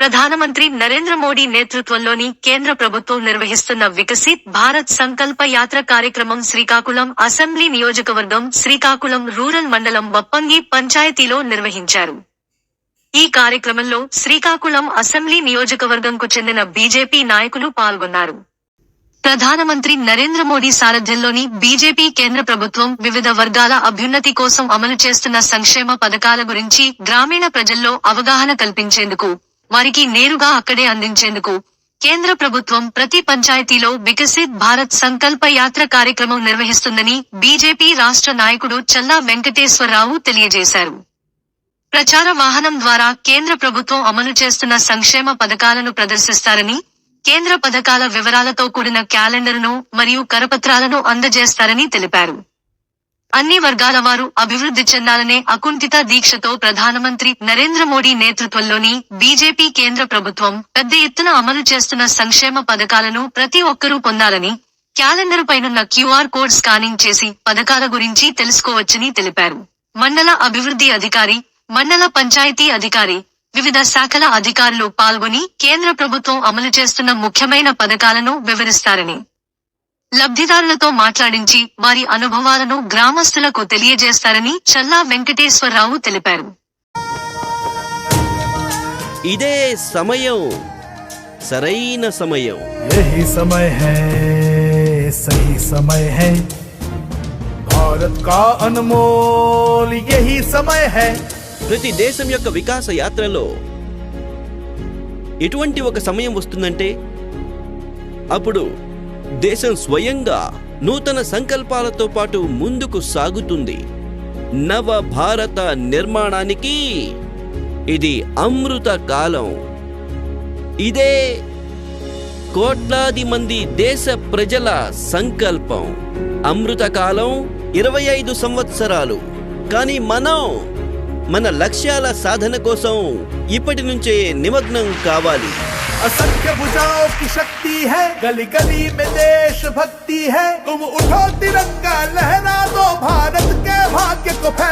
ప్రధానమంత్రి నరేంద్ర మోడీ నేతృత్వంలోని కేంద్ర ప్రభుత్వం నిర్వహిస్తున్న వికసిత్ భారత్ సంకల్ప యాత్ర కార్యక్రమం శ్రీకాకుళం అసెంబ్లీ నియోజకవర్గం శ్రీకాకుళం రూరల్ మండలం బప్పంగి పంచాయతీలో నిర్వహించారు. ఈ కార్యక్రమంలో శ్రీకాకుళం అసెంబ్లీ నియోజకవర్గంకు చెందిన బీజేపీ నాయకులు పాల్గొన్నారు. ప్రధానమంత్రి నరేంద్ర మోడీ సారథ్యంలోని బీజేపీ కేంద్ర ప్రభుత్వం వివిధ వర్గాల అభ్యున్నతి కోసం అమలు చేస్తున్న సంక్షేమ పథకాల గురించి గ్రామీణ ప్రజల్లో అవగాహన కల్పించేందుకు వారికి నేరుగా అక్కడే అందించేందుకు కేంద్ర ప్రభుత్వం ప్రతి పంచాయతీలో వికసిత్ భారత్ సంకల్ప యాత్ర కార్యక్రమం నిర్వహిస్తుందని బీజేపీ రాష్ట్ర నాయకుడు చల్లా వెంకటేశ్వరరావు తెలియజేశారు. ప్రచార వాహనం ద్వారా కేంద్ర ప్రభుత్వం అమలు చేస్తున్న సంక్షేమ పథకాలను ప్రదర్శిస్తారని కేంద్ర పథకాల వివరాలతో కూడిన క్యాలెండర్ను మరియు కరపత్రాలను అందజేస్తారని తెలిపారు. అన్ని వర్గాల వారు అభివృద్ధి చెందాలనే అకుంఠిత దీక్షతో ప్రధానమంత్రి నరేంద్ర మోడీ నేతృత్వంలోని బీజేపీ కేంద్ర ప్రభుత్వం పెద్ద ఎత్తున అమలు చేస్తున్న సంక్షేమ పథకాలను ప్రతి ఒక్కరూ పొందాలని క్యాలెండర్ పైనున్న క్యూఆర్ కోడ్ స్కానింగ్ చేసి పథకాల గురించి తెలుసుకోవచ్చని తెలిపారు. మండల అభివృద్ధి అధికారి మండల పంచాయతీ అధికారి వివిధ శాఖల అధికారులు పాల్గొని కేంద్ర ప్రభుత్వం అమలు చేస్తున్న ముఖ్యమైన పథకాలను వివరిస్తారని లబ్ధిదారులతో మాట్లాడించి వారి అనుభవాలను గ్రామస్తులకు తెలియజేస్తారని చల్లా వెంకటేశ్వరరావు తెలిపారు ఇదే సమయం సరైన సమయం यही समय है सही समय है भारत का अनमोल यही समय है ప్రతి దేశం యొక్క వికాస యాత్రలో ఎటువంటి ఒక సమయం వస్తుందంటే అప్పుడు దేశం స్వయంగా నూతన సంకల్పాలతో పాటు ముందుకు సాగుతుంది. నవ భారత నిర్మాణానికి ఇది అమృత కాలం. ఇదే కోట్లాది మంది దేశ ప్రజల సంకల్పం. అమృత కాలం ఇరవై ఐదు సంవత్సరాలు. కానీ మనం మన లక్ష్యాల సాధన కోసం ఇప్పటి నుంచే నిమగ్నం కావాలి. असंख्य बुझाओ की शक्ति है। गली गली में देश भक्ति है। तुम उठो तिरंगा, लहरा दो भारत के भाग्य को फहरा